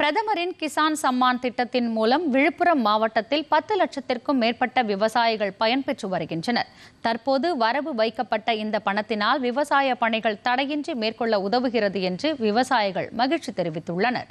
பிரதமரின் கிசான் சம்மான் திட்டத்தின் மூலம் விழுப்புரம் மாவட்டத்தில் பத்து லட்சத்திற்கும் மேற்பட்ட விவசாயிகள் பயன்பெற்று வருகின்றனர். தற்போது வரவு வைக்கப்பட்ட இந்த பணத்தினால் விவசாய பணிகள் தடையின்றி மேற்கொள்ள உதவுகிறது என்று விவசாயிகள் மகிழ்ச்சி தெரிவித்துள்ளனர்.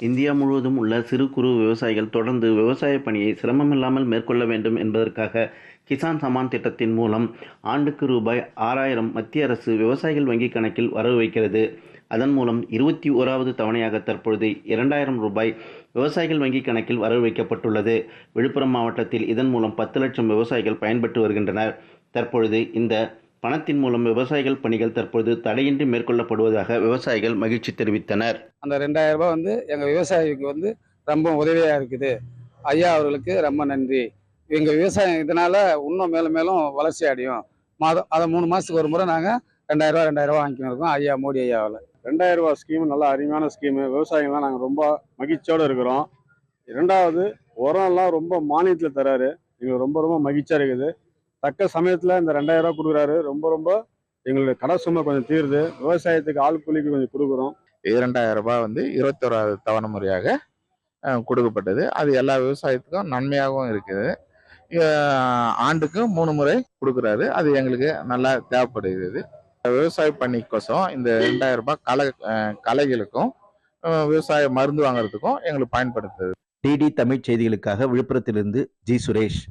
இந்தியா முழுவதும் உள்ள சிறு குறு விவசாயிகள் தொடர்ந்து விவசாய பணியை சிரமமில்லாமல் மேற்கொள்ள வேண்டும் என்பதற்காக கிசான் சமான் திட்டத்தின் மூலம் ஆண்டுக்கு ரூபாய் ஆறாயிரம் மத்திய அரசு விவசாயிகள் வங்கிக் கணக்கில் வரவு வைக்கிறது. அதன் மூலம் இருபத்தி ஓராவது தவணையாக தற்பொழுது இரண்டாயிரம் ரூபாய் விவசாயிகள் வங்கிக் கணக்கில் வரவு வைக்கப்பட்டுள்ளது. விழுப்புரம் மாவட்டத்தில் இதன் மூலம் பத்து லட்சம் விவசாயிகள் பயன்பெற்று வருகின்றனர். தற்பொழுது இந்த பணத்தின் மூலம் விவசாயிகள் பணிகள் தற்பொழுது தடையின்றி மேற்கொள்ளப்படுவதாக விவசாயிகள் மகிழ்ச்சி தெரிவித்தனர். அந்த ரெண்டாயிரம் ரூபாய் வந்து எங்கள் விவசாயிக்கு வந்து ரொம்ப உதவியாக இருக்குது. ஐயா அவர்களுக்கு ரொம்ப நன்றி. எங்கள் விவசாயம் இதனால இன்னும் மேலும் மேலும் வளர்ச்சி அடையும். மாதம் அதை மூணு மாதத்துக்கு ஒரு முறை நாங்கள் ரெண்டாயிரம் ரூபா ரெண்டாயிரம் ரூபா வாங்கிக்கின்னு இருக்கோம் ஐயா மோடி ஐயாவில் ரெண்டாயிரம் ரூபாய் ஸ்கீம் நல்ல அருமையான ஸ்கீமு விவசாயிகள்லாம் நாங்கள் ரொம்ப மகிழ்ச்சியோடு இருக்கிறோம். இரண்டாவது உரம்லாம் ரொம்ப மானியத்தில் தராரு எங்களுக்கு ரொம்ப ரொம்ப மகிழ்ச்சியாக இருக்குது. தக்க சமயத்தில் இந்த ரெண்டாயிரம் ரூபா கொடுக்குறாரு. ரொம்ப ரொம்ப எங்களுடைய கடை சுமை கொஞ்சம் தீருது. விவசாயத்துக்கு ஆள் கூலிக்கு கொஞ்சம் கொடுக்குறோம். இரண்டாயிரம் ரூபாய் வந்து இருபத்தோராவது தவணை முறையாக கொடுக்கப்பட்டது. அது எல்லா விவசாயத்துக்கும் நன்மையாகவும் இருக்குது. அஹ், ஆண்டுக்கு மூணு முறை கொடுக்குறாரு. அது எங்களுக்கு நல்லா தேவைப்படுகிறது. விவசாய பணிக்கோசம் இந்த ரெண்டாயிரம் ரூபாய் களைகளுக்கும் அஹ், விவசாய மருந்து வாங்குறதுக்கும் எங்களுக்கு பயன்படுத்துது. டிடி தமிழ் செய்திகளுக்காக விழுப்புரத்திலிருந்து ஜி சுரேஷ்.